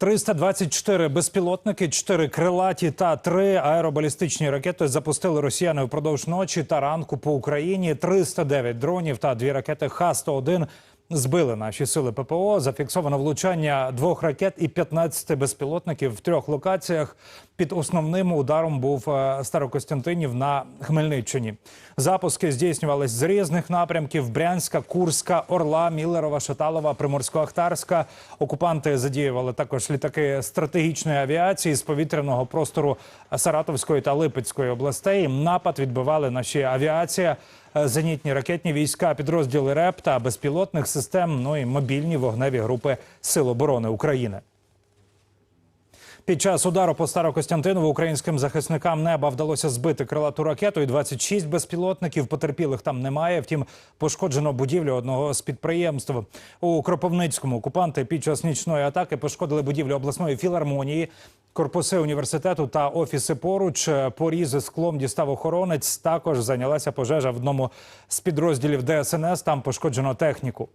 324 безпілотники, 4 крилаті та 3 аеробалістичні ракети запустили росіяни впродовж ночі та ранку по Україні. 309 дронів та дві ракети Х-101 збили наші сили ППО. Зафіксовано влучання двох ракет і 15 безпілотників в трьох локаціях. Під основним ударом був е, Старокостянтинів на Хмельниччині. Запуски здійснювались з різних напрямків: Брянська, Курська, Орла, Міллерова, Шаталова, Приморсько-Ахтарська. Окупанти задіювали також літаки стратегічної авіації з повітряного простору Саратовської та Липецької областей. Напад відбивали наші авіація, зенітні ракетні війська, підрозділи РЕП та безпілотних систем. Ну і мобільні вогневі групи Сил оборони України. Під час удару по Старокостянтинову українським захисникам неба вдалося збити крилату ракету і 26 безпілотників. Потерпілих там немає. Втім, пошкоджено будівлю одного з підприємств у Кропивницькому. Окупанти під час нічної атаки пошкодили будівлю обласної філармонії. Корпуси університету та офіси поруч порізи склом дістав охоронець. Також зайнялася пожежа в одному з підрозділів ДСНС. Там пошкоджено техніку.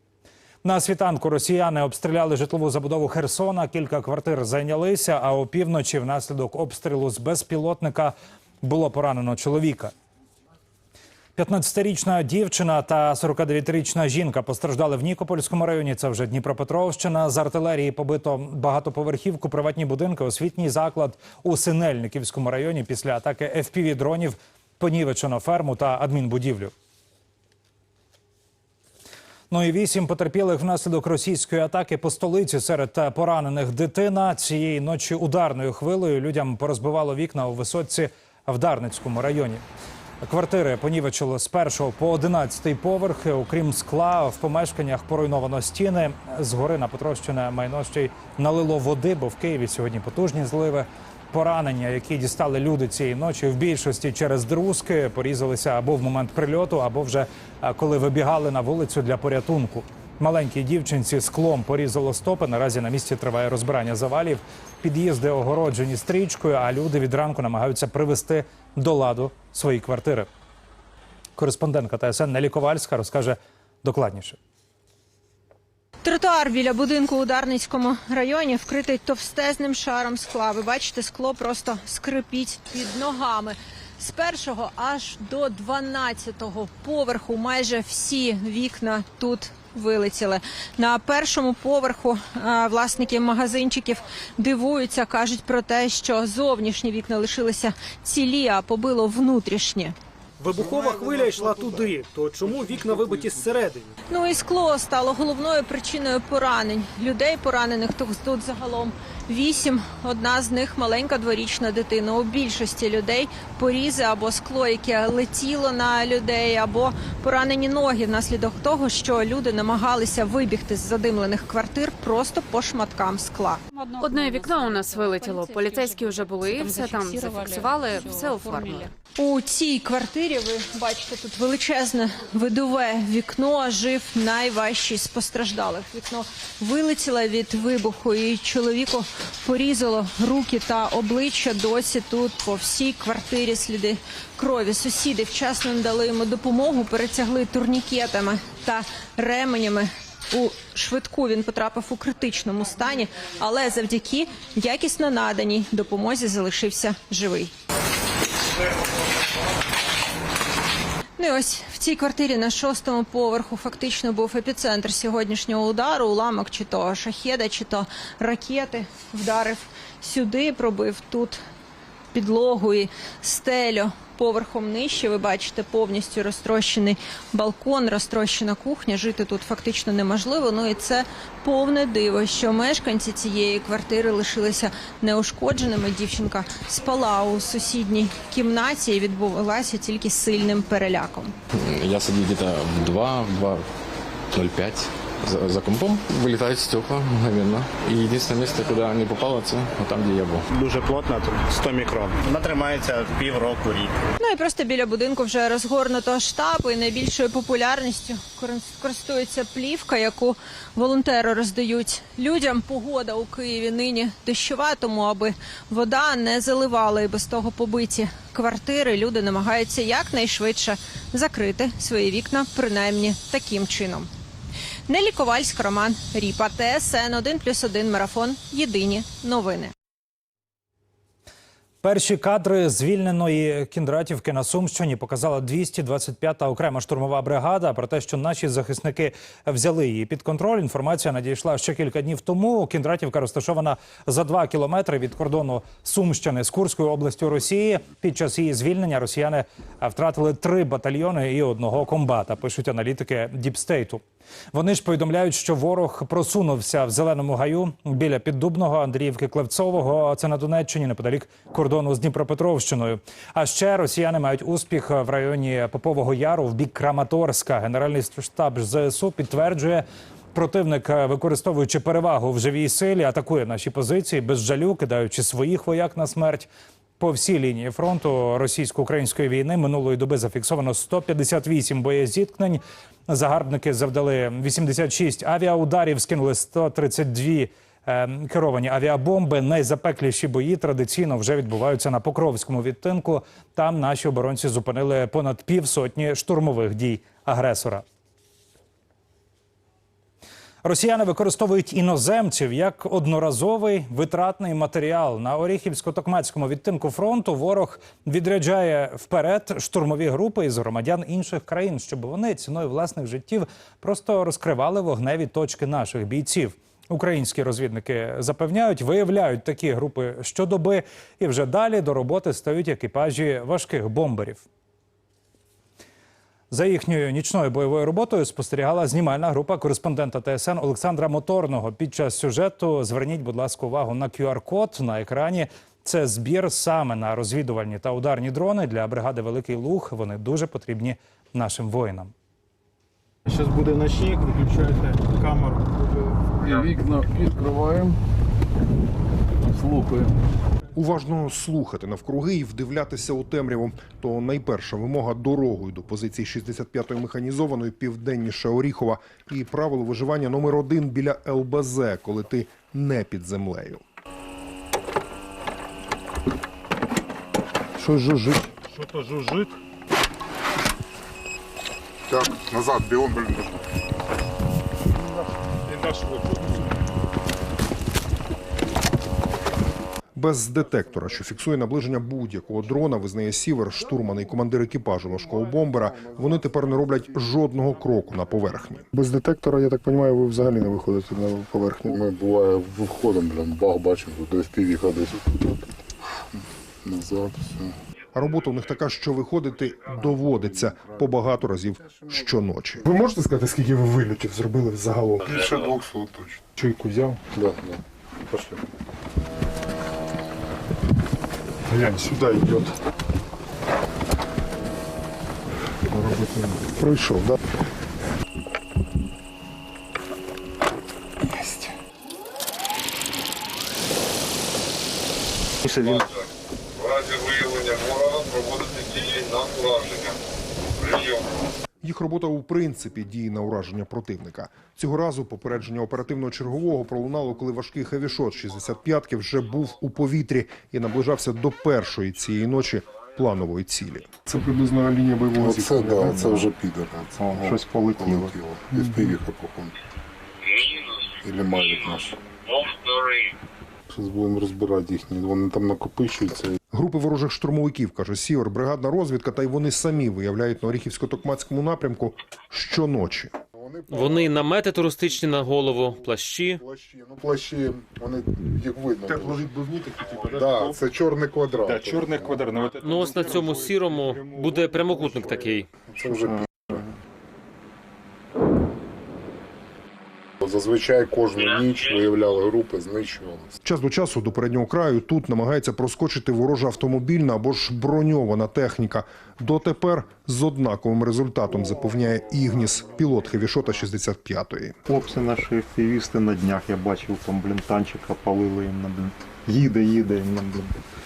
На світанку росіяни обстріляли житлову забудову Херсона. Кілька квартир зайнялися. А опівночі, внаслідок обстрілу з безпілотника, було поранено чоловіка. 15-річна дівчина та 49-річна жінка постраждали в Нікопольському районі. Це вже Дніпропетровщина. З артилерії побито багатоповерхівку, приватні будинки, освітній заклад у Синельниківському районі. Після атаки fpv дронів понівечено ферму та адмінбудівлю. Ну і вісім потерпілих внаслідок російської атаки по столиці серед поранених дитина. Цієї ночі ударною хвилею людям порозбивало вікна у висотці в Дарницькому районі. Квартири понівечило з першого по одинадцятий поверх. Окрім скла, в помешканнях поруйновано стіни. Згори на потрощене майно ще й налило води, бо в Києві сьогодні потужні зливи. Поранення, які дістали люди цієї ночі, в більшості через друзки порізалися або в момент прильоту, або вже коли вибігали на вулицю для порятунку. Маленькій дівчинці склом порізало стопи. Наразі на місці триває розбирання завалів. Під'їзди огороджені стрічкою, а люди від ранку намагаються привести до ладу свої квартири. Кореспондентка ТСН Нелі Ковальська розкаже докладніше. Тротуар біля будинку у Дарницькому районі вкритий товстезним шаром скла. Ви бачите, скло просто скрипіть під ногами. З першого аж до 12-го поверху майже всі вікна тут вилетіли. На першому поверху власники магазинчиків дивуються, кажуть про те, що зовнішні вікна лишилися цілі, а побило внутрішні. Вибухова хвиля йшла туди. То чому вікна вибиті зсередини? Ну і скло стало головною причиною поранень. Людей поранених тут, загалом вісім. Одна з них маленька дворічна дитина. У більшості людей порізи або скло, яке летіло на людей, або поранені ноги внаслідок того, що люди намагалися вибігти з задимлених квартир просто по шматкам скла. Одне вікно у нас вилетіло. Поліцейські вже були, все там зафіксували, все оформили. У цій квартирі ви бачите тут величезне видове вікно. Жив найважчий з постраждалих. Вікно вилетіло від вибуху, і чоловіку порізало руки та обличчя. Досі тут по всій квартирі сліди крові. Сусіди вчасно надали йому допомогу, перетягли турнікетами та ременями. У швидку він потрапив у критичному стані, але завдяки якісно наданій допомозі залишився живий. Ну і ось в цій квартирі на шостому поверху фактично був епіцентр сьогоднішнього удару. Уламок чи то шахеда, чи то ракети вдарив сюди, пробив тут підлогу і стелю. Поверхом нижче ви бачите повністю розтрощений балкон, розтрощена кухня. Жити тут фактично неможливо. Ну і це повне диво, що мешканці цієї квартири лишилися неушкодженими. Дівчинка спала у сусідній кімнаті і відбулася тільки сильним переляком. Я сидел где-то в 2, в 2.05 за, за компом. Вылетают стекла мгновенно. И единственное место, куда не попало, это вот там, где я был. дуже плотна, тут 100 мікрон. Вона тримається півроку, рік. Ну і просто біля будинку вже розгорнуто штаб і найбільшою популярністю корис- користується плівка, яку волонтери роздають людям. Погода у Києві нині дощова, тому аби вода не заливала і без того побиті квартири. Люди намагаються якнайшвидше закрити свої вікна, принаймні таким чином. Нелі Ковальськ, Роман Ріпа, ТСН 1+,1 Марафон. Єдині новини. Перші кадри звільненої Кіндратівки на Сумщині показала 225-та окрема штурмова бригада. Про те, що наші захисники взяли її під контроль. Інформація надійшла ще кілька днів тому. Кіндратівка розташована за два кілометри від кордону Сумщини з Курською областю Росії. Під час її звільнення росіяни втратили три батальйони і одного комбата. Пишуть аналітики Діпстейту. Вони ж повідомляють, що ворог просунувся в зеленому гаю біля піддубного Андріївки Клевцового. Це на Донеччині, неподалік кордону з Дніпропетровщиною. А ще росіяни мають успіх в районі Попового Яру в бік Краматорська. Генеральний штаб ЗСУ підтверджує. Противник, е, використовуючи перевагу в живій силі, атакує наші позиції без жалю, кидаючи своїх вояк на смерть. По всій лінії фронту російсько-української війни минулої доби зафіксовано 158 боєзіткнень. Загарбники завдали 86 авіаударів, скинули 132 е, керовані авіабомби. Найзапекліші бої традиційно вже відбуваються на Покровському відтинку. Там наші оборонці зупинили понад півсотні штурмових дій агресора. Росіяни використовують іноземців як одноразовий витратний матеріал на Оріхівсько-Токмацькому відтинку фронту. Ворог відряджає вперед штурмові групи із громадян інших країн, щоб вони ціною власних життів просто розкривали вогневі точки наших бійців. Українські розвідники запевняють, виявляють такі групи щодоби, і вже далі до роботи стають екіпажі важких бомберів. За їхньою нічною бойовою роботою спостерігала знімальна група кореспондента ТСН Олександра Моторного. Під час сюжету зверніть, будь ласка, увагу на QR-код на екрані. Це збір саме на розвідувальні та ударні дрони для бригади Великий Луг. Вони дуже потрібні нашим воїнам. Зараз буде ночник, виключайте камеру. І вікна відкриваємо. Слухаємо. Уважно слухати навкруги і вдивлятися у темряву. То найперша вимога дорогою до позиції 65-ї механізованої південніше Оріхова і правило виживання номер один біля ЛБЗ, коли ти не під землею. Щось жужжить. Що-то жужжить. Так, назад, бігом, блін. Без детектора, що фіксує наближення будь-якого дрона, визнає Сівер, штурман і командир екіпажу важкого бомбера. Вони тепер не роблять жодного кроку на поверхні. Без детектора, я так розумію, ви взагалі не виходите на поверхню. Ми буває виходимо, блін, бах, бачимо, в півіха десь. Назад, все. А робота у них така, що виходити доводиться по багато разів щоночі. Ви можете сказати, скільки ви вилітів зробили загалом? Більше 200 точно. Чуйку взяв? Да, да. Пошли. Глянь, сюди йде. Пройшов, так? Да? В разі виявлення ворога проводити дії на ураження. Прийом. Їх робота у принципі діє на ураження противника. Цього разу попередження оперативного чергового пролунало, коли важкий хевішот 65-ки вже був у повітрі і наближався до першої цієї ночі планової цілі. Це приблизно лінія бойового зіткнення. да, це вже підер. Це Ага, щось полетіло. полетіло. І в півіха. Или наш. Зараз будемо розбирати їхні. Вони там накопичуються. Групи ворожих штурмовиків, каже Сівер, бригадна розвідка, та й вони самі виявляють на Оріхівсько-Токмацькому напрямку щоночі. Вони намети туристичні на голову, плащі. Плащі, ну плащі, вони їх видно. було. Тепловідбивні такі, типу, Да, це чорний квадрат. Так, чорний квадрат. Ну ось на цьому сірому буде прямокутник такий. Це вже Зазвичай кожну ніч виявляли групи, знищували. Час до часу до переднього краю тут намагається проскочити ворожа автомобільна або ж броньована техніка. Дотепер з однаковим результатом запевняє Ігніс, пілот хевішота 65-ї. Хлопці наші фівісти на днях, я бачив, там, блін, танчика палили їм на блін. Їде, їде, їм на блін.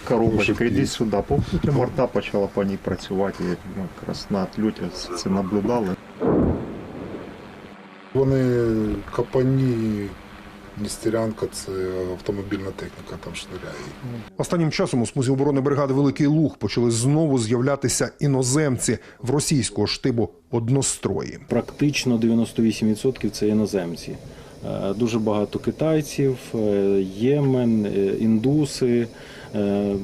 Коробочка, іди сюди. По морта почала по ній працювати. і, Ну, якраз на отльоті це наблюдали. Вони капані Нестерянка це автомобільна техніка, там шниряє. Останнім часом у смузі оборони бригади Великий Луг почали знову з'являтися іноземці в російського штибу однострої. Практично 98% це іноземці. Е, Дуже багато китайців, е, Ємен, е, індуси,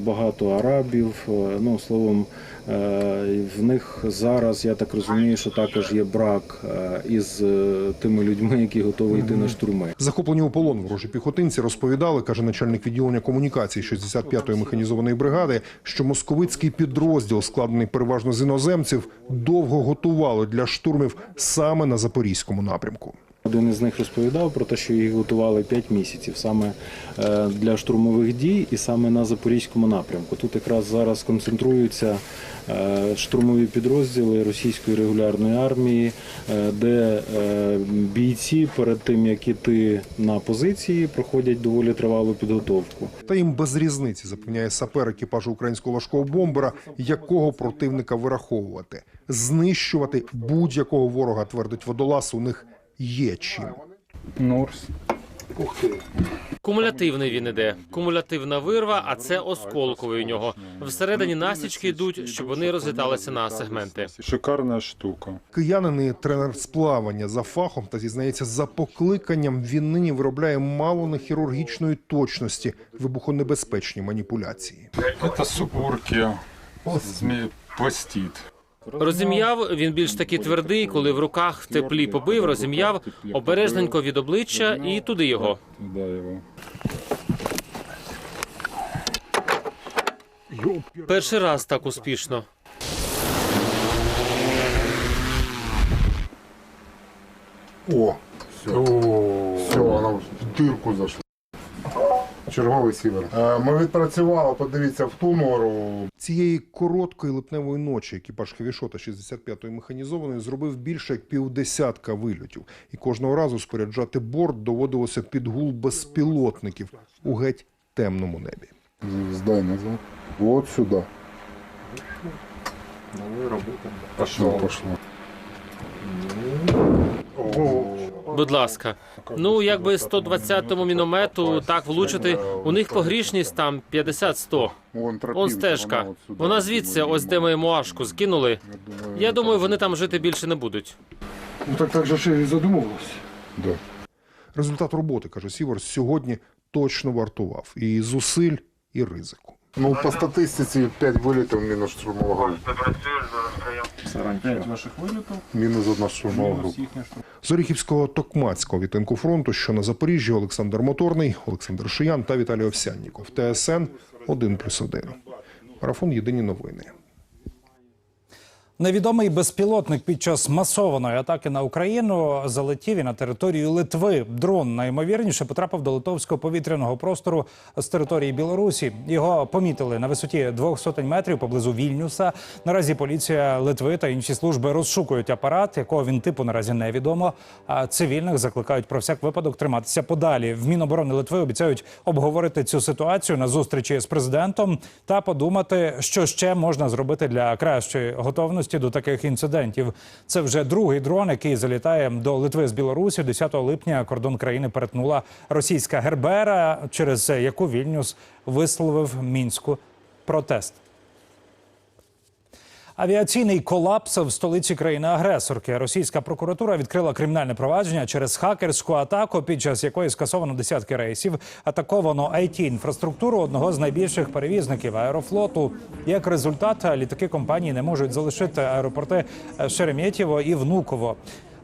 багато арабів. Ну, словом, в них зараз, я так розумію, що також є брак е, із е, тими людьми, які готові йти на штурми. Захоплені у полон ворожі піхотинці розповідали, каже начальник відділення комунікацій 65-ї механізованої бригади, що московицький підрозділ, складений переважно з іноземців, довго готували для штурмів саме на запорізькому напрямку. Один із них розповідав про те, що їх готували 5 місяців саме е, для штурмових дій і саме на запорізькому напрямку. Тут якраз зараз концентруються е, штурмові підрозділи російської регулярної армії, е, де бійці перед тим як іти на позиції, проходять доволі тривалу підготовку. Та їм без різниці запевняє сапер екіпажу українського важкого бомбера, якого противника вираховувати, знищувати будь-якого ворога, твердить водолаз. У них є чим. Норс. Кумулятивний він іде. Кумулятивна вирва, а це осколковий у нього. Всередині насічки йдуть, щоб вони розліталися на сегменти. Шикарна штука. Киянин і тренер з плавання за фахом та зізнається за покликанням. Він нині виробляє мало не хірургічної точності вибухонебезпечні маніпуляції. Це супурки. Пластит. Розім'яв він більш таки твердий, коли в руках теплі побив, розім'яв обережненько від обличчя і туди його. Перший раз так успішно. О, все. Все, вона в дирку зайшла. Черговий сівер. Е, Ми відпрацювали, подивіться, в ту нору. Цієї короткої липневої ночі екіпаж Хевішота 65-ї механізованої зробив більше як півдесятка вильотів, і кожного разу споряджати борт доводилося під гул безпілотників у геть темному небі. Здай назад. Вот сюда. Пошло, пошло. Будь ласка. Ну, якби 120-му міномету так влучити, у них погрішність там 50-100. Он стежка. Вона звідси, ось де ми муашку скинули. Я думаю, вони там жити більше не будуть. Ну так так же ж і задумувалося. Да. Результат роботи, каже Сіверс, сьогодні точно вартував і зусиль, і ризику. Ну, по статистиці 5 вилітів мінус штурмова вилітів. Мінус одна штурмова група. З Оріхівського Токмацького відтинку фронту, що на Запоріжжі, Олександр Моторний, Олександр Шиян та Віталій Овсянніков. ТСН 1+,1. Марафон Єдині новини. Невідомий безпілотник під час масованої атаки на Україну залетів і на територію Литви. Дрон найімовірніше потрапив до литовського повітряного простору з території Білорусі. Його помітили на висоті двох сотень метрів поблизу Вільнюса. Наразі поліція Литви та інші служби розшукують апарат, якого він типу наразі невідомо. А цивільних закликають про всяк випадок триматися подалі. В Міноборони Литви обіцяють обговорити цю ситуацію на зустрічі з президентом та подумати, що ще можна зробити для кращої готовності до таких інцидентів. Це вже другий дрон, який залітає до Литви з Білорусі. 10 липня кордон країни перетнула російська Гербера, через яку Вільнюс висловив мінську протест. Авіаційний колапс в столиці країни-агресорки. Російська прокуратура відкрила кримінальне провадження через хакерську атаку, під час якої скасовано десятки рейсів. Атаковано it інфраструктуру одного з найбільших перевізників аерофлоту. Як результат, літаки компанії не можуть залишити аеропорти Шереметьєво і Внуково.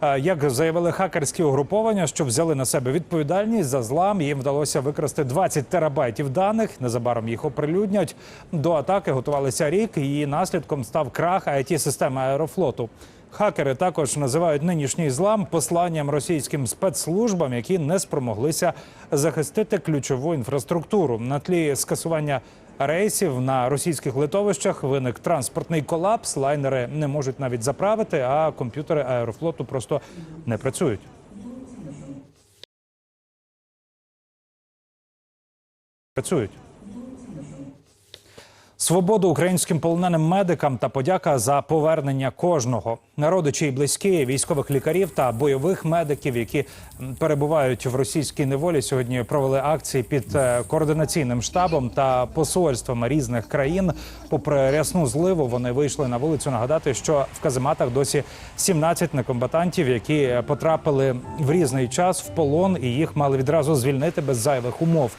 Е, Як заявили хакерські угруповання, що взяли на себе відповідальність за злам, їм вдалося викрасти 20 терабайтів даних. Незабаром їх оприлюднять. До атаки готувалися рік. Її наслідком став крах it системи аерофлоту. Хакери також називають нинішній злам посланням російським спецслужбам, які не спромоглися захистити ключову інфраструктуру. На тлі скасування рейсів на російських литовищах виник транспортний колапс. Лайнери не можуть навіть заправити, а комп'ютери аерофлоту просто не працюють. Працюють. Свободу українським полоненим медикам та подяка за повернення кожного народичі і близькі військових лікарів та бойових медиків, які перебувають в російській неволі. Сьогодні провели акції під е, координаційним штабом та посольствами різних країн. Попри рясну зливу, вони вийшли на вулицю нагадати, що в казематах досі 17 некомбатантів, які потрапили в різний час в полон, і їх мали відразу звільнити без зайвих умов.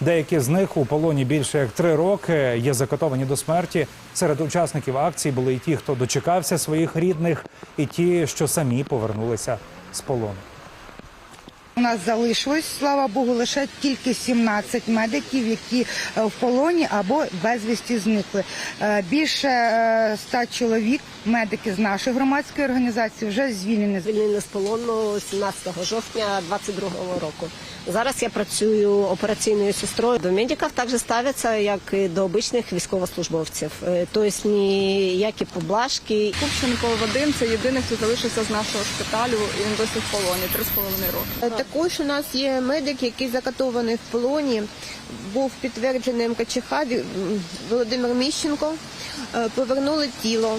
Деякі з них у полоні більше як три роки є закатовані до смерті. Серед учасників акції були і ті, хто дочекався своїх рідних, і ті, що самі повернулися з полону. У нас залишилось, слава Богу, лише тільки 17 медиків, які е, в полоні або безвісті зникли. Е, Більше е, 100 чоловік, медики з нашої громадської організації, вже звільнені. Звільнені з полону 17 жовтня 22 року. Зараз я працюю операційною сестрою. До медиків також ставляться, як і до обичних військовослужбовців. Е, Тобто ніякі поблажки. Купченко Вадим це єдиний, хто залишився з нашого шпиталю, і він досі в полоні три з половиною роки. Також у нас є медик, який закатований в полоні, був підтверджений МКЧХ Володимир Міщенко. Е, Повернули тіло.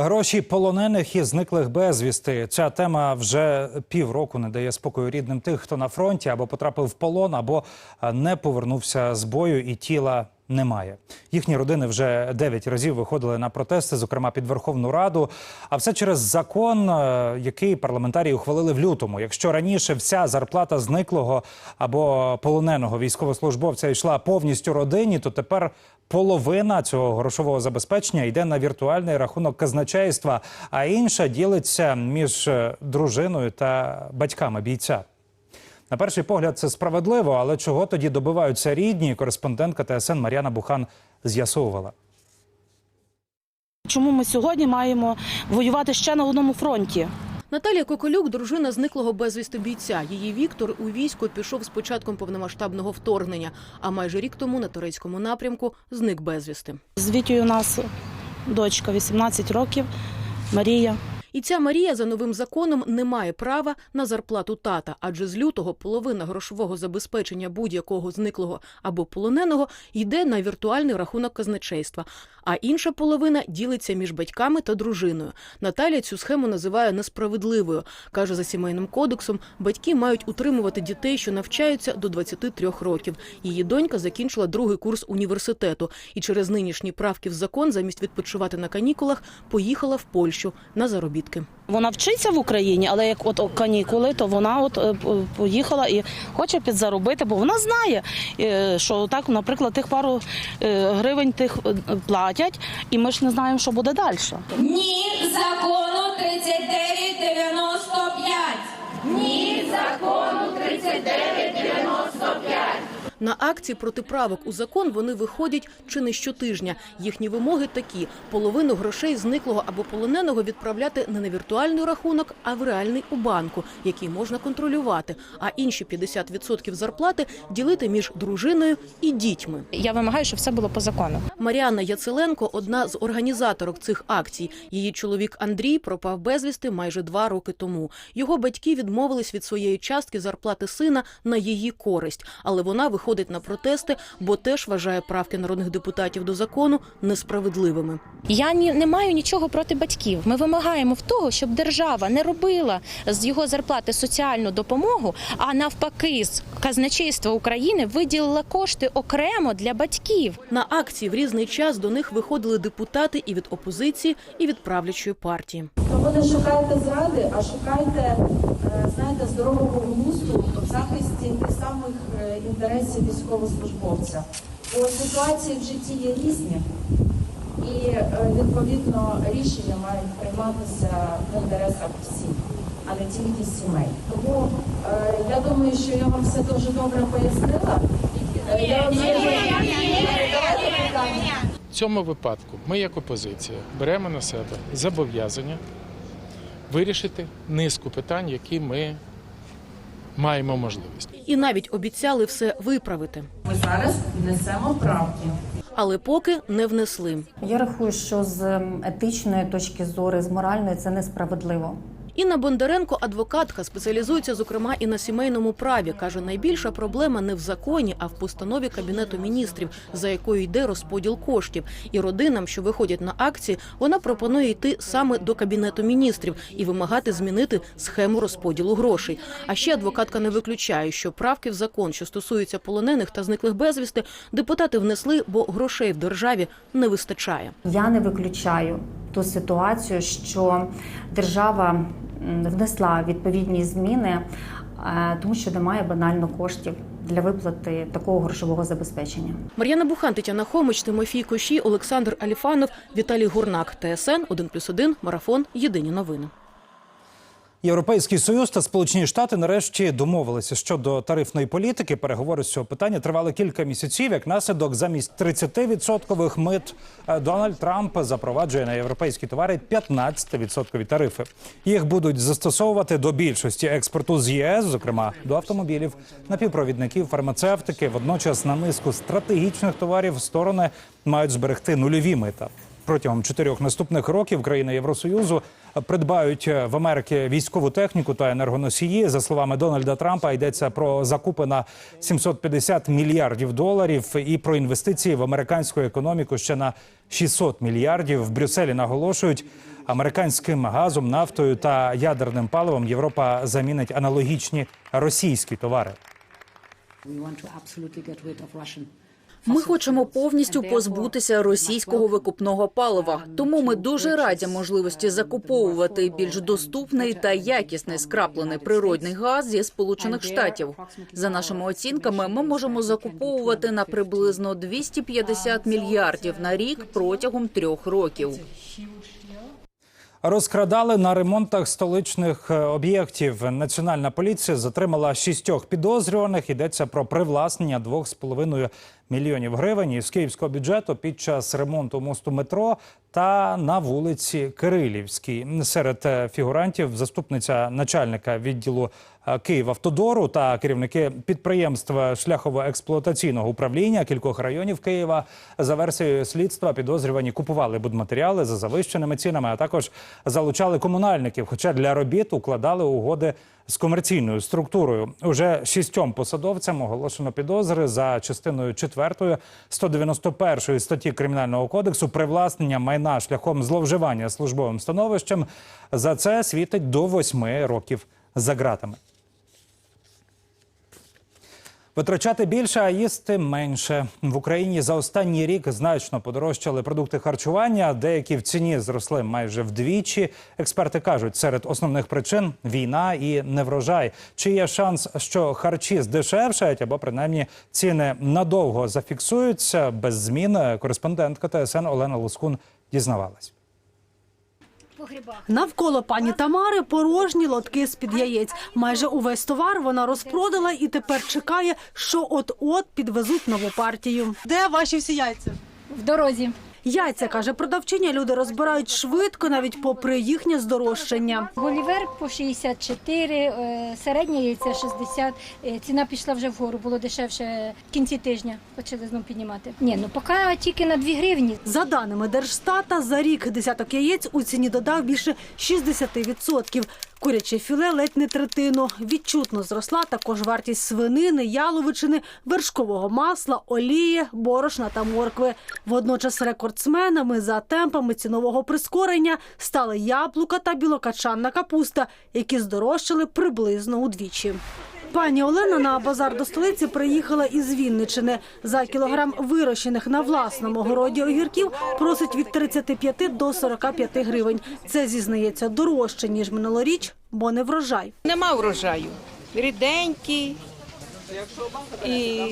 Гроші полонених і зниклих безвісти. Ця тема вже півроку не дає спокою рідним тих, хто на фронті або потрапив в полон, або е, не повернувся з бою, і тіла немає. Їхні родини вже дев'ять разів виходили на протести, зокрема під Верховну Раду. А все через закон, е, який парламентарії ухвалили в лютому. Якщо раніше вся зарплата зниклого або полоненого військовослужбовця йшла повністю родині, то тепер половина цього грошового забезпечення йде на віртуальний рахунок казначейства, а інша ділиться між е, дружиною та батьками бійця. На перший погляд, це справедливо, але чого тоді добиваються рідні? Кореспондентка ТСН Мар'яна Бухан з'ясовувала. Чому ми сьогодні маємо воювати ще на одному фронті? Наталія Коколюк, дружина зниклого безвісти бійця. Її Віктор у військо пішов з початком повномасштабного вторгнення, а майже рік тому на турецькому напрямку зник безвісти. З Вітєю у нас дочка 18 років, Марія. І ця Марія за новим законом не має права на зарплату тата, адже з лютого половина грошового забезпечення будь-якого зниклого або полоненого йде на віртуальний рахунок казначейства, а інша половина ділиться між батьками та дружиною. Наталя цю схему називає несправедливою. каже, за сімейним кодексом батьки мають утримувати дітей, що навчаються до 23 років. Її донька закінчила другий курс університету і через нинішні правки в закон замість відпочивати на канікулах поїхала в Польщу на заробітки. Вона вчиться в Україні, але як от канікули, то вона от е, поїхала і хоче підзаробити, бо вона знає, е, що так, наприклад, тих пару е, гривень тих платять, і ми ж не знаємо, що буде далі. Ні закону 3995. Ні закону 3995. На акції проти правок у закон вони виходять чи не щотижня. Їхні вимоги такі: половину грошей зниклого або полоненого відправляти не на віртуальний рахунок, а в реальний у банку, який можна контролювати. А інші 50% зарплати ділити між дружиною і дітьми. Я вимагаю, щоб все було по закону. Маріанна Яцеленко одна з організаторок цих акцій. Її чоловік Андрій пропав безвісти майже два роки тому. Його батьки відмовились від своєї частки зарплати сина на її користь, але вона виходить на протести, бо теж вважає правки народних депутатів до закону несправедливими. Я ні, не маю нічого проти батьків. Ми вимагаємо в того, щоб держава не робила з його зарплати соціальну допомогу, а навпаки, з казначейства України виділила кошти окремо для батьків. На акції в різний час до них виходили депутати і від опозиції, і від правлячої партії. Тому не шукайте зради, а шукайте, е, знаєте, здорового глузду в захисті тих самих інтересів військовослужбовця. Бо ситуації в житті є різні, і е, відповідно рішення мають прийматися в інтересах всіх, а не тільки сімей. Тому е, я думаю, що я вам все дуже добре пояснила. Е, Я питання. В цьому випадку ми, як опозиція, беремо на себе зобов'язання вирішити низку питань, які ми маємо можливість. І навіть обіцяли все виправити. Ми зараз внесемо правки. Але поки не внесли. Я рахую, що з етичної точки зору, з моральної це несправедливо. Інна Бондаренко, адвокатка, спеціалізується зокрема і на сімейному праві. каже, найбільша проблема не в законі, а в постанові кабінету міністрів, за якою йде розподіл коштів. І родинам, що виходять на акції, вона пропонує йти саме до кабінету міністрів і вимагати змінити схему розподілу грошей. А ще адвокатка не виключає, що правки в закон, що стосуються полонених та зниклих безвісти, депутати внесли, бо грошей в державі не вистачає. Я не виключаю ту ситуацію, що держава внесла відповідні зміни, е, тому що немає банально коштів для виплати такого грошового забезпечення. Мар'яна Бухан, Тетяна Хомич, Тимофій Коші, Олександр Аліфанов, Віталій Гурнак, ТСН 1+,1, Марафон. Єдині новини. Європейський союз та Сполучені Штати нарешті домовилися щодо тарифної політики. Переговори з цього питання тривали кілька місяців. Як наслідок, замість 30% мит е, Дональд Трамп запроваджує на європейські товари 15% тарифи. Їх будуть застосовувати до більшості експорту з ЄС, зокрема до автомобілів, напівпровідників, фармацевтики. Водночас на низку стратегічних товарів сторони мають зберегти нульові мита. Протягом чотирьох наступних років країни Євросоюзу придбають в Америці військову техніку та енергоносії. За словами Дональда Трампа, йдеться про закупи на 750 мільярдів доларів і про інвестиції в американську економіку ще на 600 мільярдів. В Брюсселі наголошують, американським газом, нафтою та ядерним паливом Європа замінить аналогічні російські товари. Ми хочемо повністю позбутися російського викупного палива. Тому ми дуже раді можливості закуповувати більш доступний та якісний скраплений природний газ зі сполучених штатів. За нашими оцінками, ми можемо закуповувати на приблизно 250 мільярдів на рік протягом трьох років. Розкрадали на ремонтах столичних е, об'єктів. Національна поліція затримала шістьох підозрюваних. Йдеться про привласнення 2,5 мільйонів гривень із київського бюджету під час ремонту мосту метро та на вулиці Кирилівській. Серед е, фігурантів заступниця начальника відділу Київавтодору та керівники підприємств шляхово-експлуатаційного управління кількох районів Києва. За версією слідства підозрювані купували будматеріали за завищеними цінами, а також залучали комунальників. Хоча для робіт укладали угоди з комерційною структурою. Уже шістьом посадовцям оголошено підозри за частиною 4 191 статті кримінального кодексу привласнення майна шляхом зловживання службовим становищем. За це світить до восьми років за ґратами. Витрачати більше, а їсти менше в Україні за останній рік значно подорожчали продукти харчування. Деякі в ціні зросли майже вдвічі. Експерти кажуть, серед основних причин війна і неврожай. Чи є шанс, що харчі здешевшають або принаймні ціни надовго зафіксуються без змін? Кореспондентка ТСН Олена Лускун дізнавалась. Навколо пані Тамари порожні лотки з-під яєць. Майже увесь товар вона розпродала і тепер чекає, що от-от підвезуть нову партію. Де ваші всі яйця? В дорозі. Яйця, каже продавчиня, люди розбирають швидко, навіть попри їхнє здорожчання. Голівер по 64, е, середнє яйце 60. Е, Ціна пішла вже вгору, було дешевше в кінці тижня. Почали знову піднімати. Ні, ну поки тільки на 2 гривні. За даними Держстата, за рік десяток яєць у ціні додав більше 60%. Куряче філе ледь не третину. Відчутно зросла також вартість свинини, яловичини, вершкового масла, олії, борошна та моркви. Водночас рекордсменами за темпами цінового прискорення стали яблука та білокачанна капуста, які здорожчали приблизно удвічі. Пані Олена на базар до столиці приїхала із Вінничини. За кілограм вирощених на власному городі огірків просить від 35 до 45 гривень. Це зізнається дорожче ніж минулоріч, бо не врожай. Нема врожаю. Ріденькі і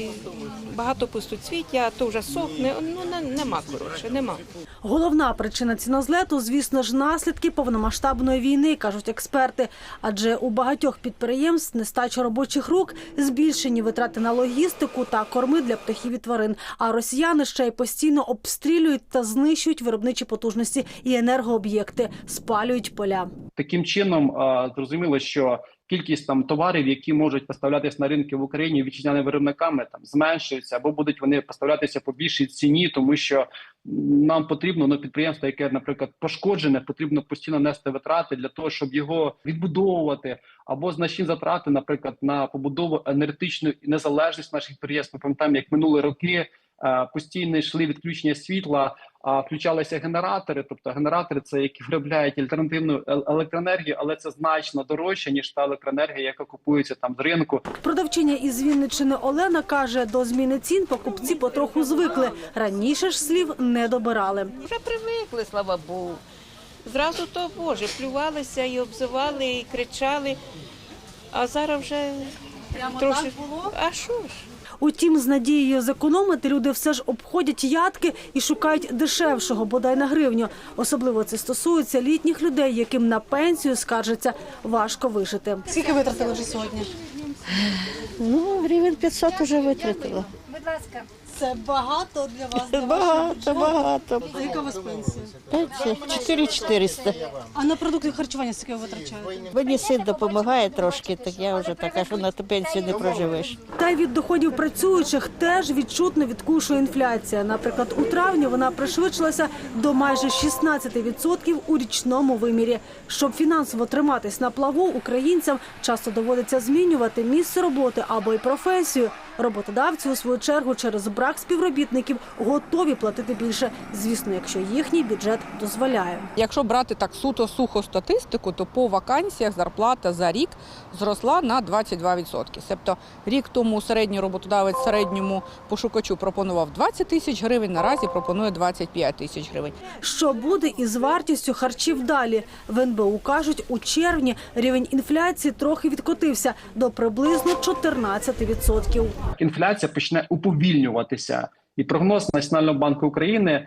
багато пустоцвіття, то вже сохне. Ну не- нема коротше, нема. Головна причина цінозлету, звісно ж, наслідки повномасштабної війни, кажуть експерти. Адже у багатьох підприємств нестача робочих рук, збільшені витрати на логістику та корми для птахів і тварин. А росіяни ще й постійно обстрілюють та знищують виробничі потужності і енергооб'єкти, спалюють поля. Таким чином, зрозуміло, що кількість там товарів, які можуть поставлятися на ринки в Україні вітчизняними виробниками, там зменшується або будуть вони поставлятися по більшій ціні, тому що нам потрібно ну, підприємство, яке, наприклад, пошкоджене, потрібно постійно нести витрати для того, щоб його відбудовувати, або значні затрати, наприклад, на побудову енергетичної незалежності наших підприємств. Ми пам'ятаємо, як минули роки. Е, Постійно йшли відключення світла, а включалися генератори. Тобто генератори це які виробляють альтернативну електроенергію, але це значно дорожче ніж та електроенергія, яка купується там з ринку. Продавчиня із Вінниччини Олена каже, до зміни цін покупці потроху звикли. Раніше ж слів не добирали. Вже привикли, слава Богу. Зразу то Боже, плювалися і обзивали, і кричали. А зараз вже Прямо трошки. А що ж? Утім, з надією зекономити люди все ж обходять ядки і шукають дешевшого, бодай на гривню. Особливо це стосується літніх людей, яким на пенсію скаржиться важко вижити. Скільки витратили вже сьогодні? Ну, гривень 500 вже витратила. Будь ласка. Це багато для вас. для Багато, вашого багато. бюджету? А яка у вас пенсія? Пенсія 4400. А на продукти харчування скільки ви витрачаєте? Мені син допомагає трошки, так я вже така, що на ту пенсію не проживеш. Та й від доходів працюючих теж відчутно відкушує інфляція. Наприклад, у травні вона пришвидшилася до майже 16% у річному вимірі. Щоб фінансово триматись на плаву, українцям часто доводиться змінювати місце роботи або й професію. Роботодавці, у свою чергу, через брак співробітників готові платити більше, звісно, якщо їхній бюджет дозволяє. Якщо брати так суто сухо статистику, то по вакансіях зарплата за рік зросла на 22%. Тобто рік тому середній роботодавець середньому пошукачу пропонував 20 тисяч гривень, наразі пропонує 25 тисяч гривень. Що буде із вартістю харчів далі? В НБУ кажуть, у червні рівень інфляції трохи відкотився до приблизно 14%. Інфляція почне уповільнюватися, і прогноз Національного банку України е,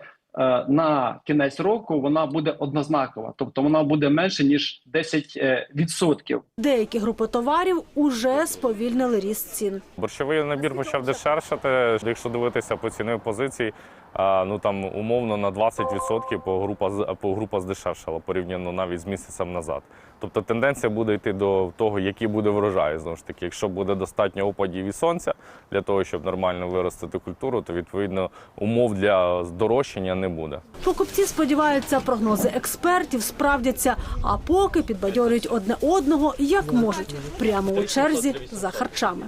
на кінець року вона буде однознакова, тобто вона буде менше ніж 10%. е, відсотків. Деякі групи товарів уже сповільнили ріст цін. Борщовий набір почав дешевшати. Якщо дивитися по ціновій позиції, а, ну там умовно на 20% по група з- по група здешевшала порівняно навіть з місяцем назад. Тобто тенденція буде йти до того, який буде врожай. Знову ж таки, якщо буде достатньо опадів і сонця для того, щоб нормально виростити культуру, то відповідно умов для здорожчання не буде. Покупці сподіваються, прогнози експертів справдяться, а поки підбадьорюють одне одного як можуть, прямо у черзі за харчами.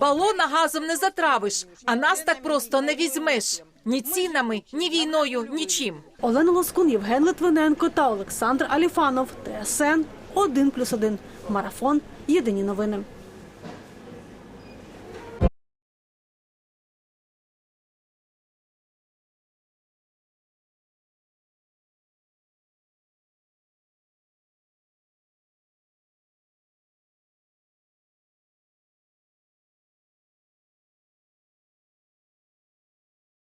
Балона газом не затравиш, а нас так просто не візьмеш. Ні цінами, ні війною, нічим. Олена Лоскун, Євген Литвиненко та Олександр Аліфанов. ТСН 1+,1. Марафон. Єдині новини.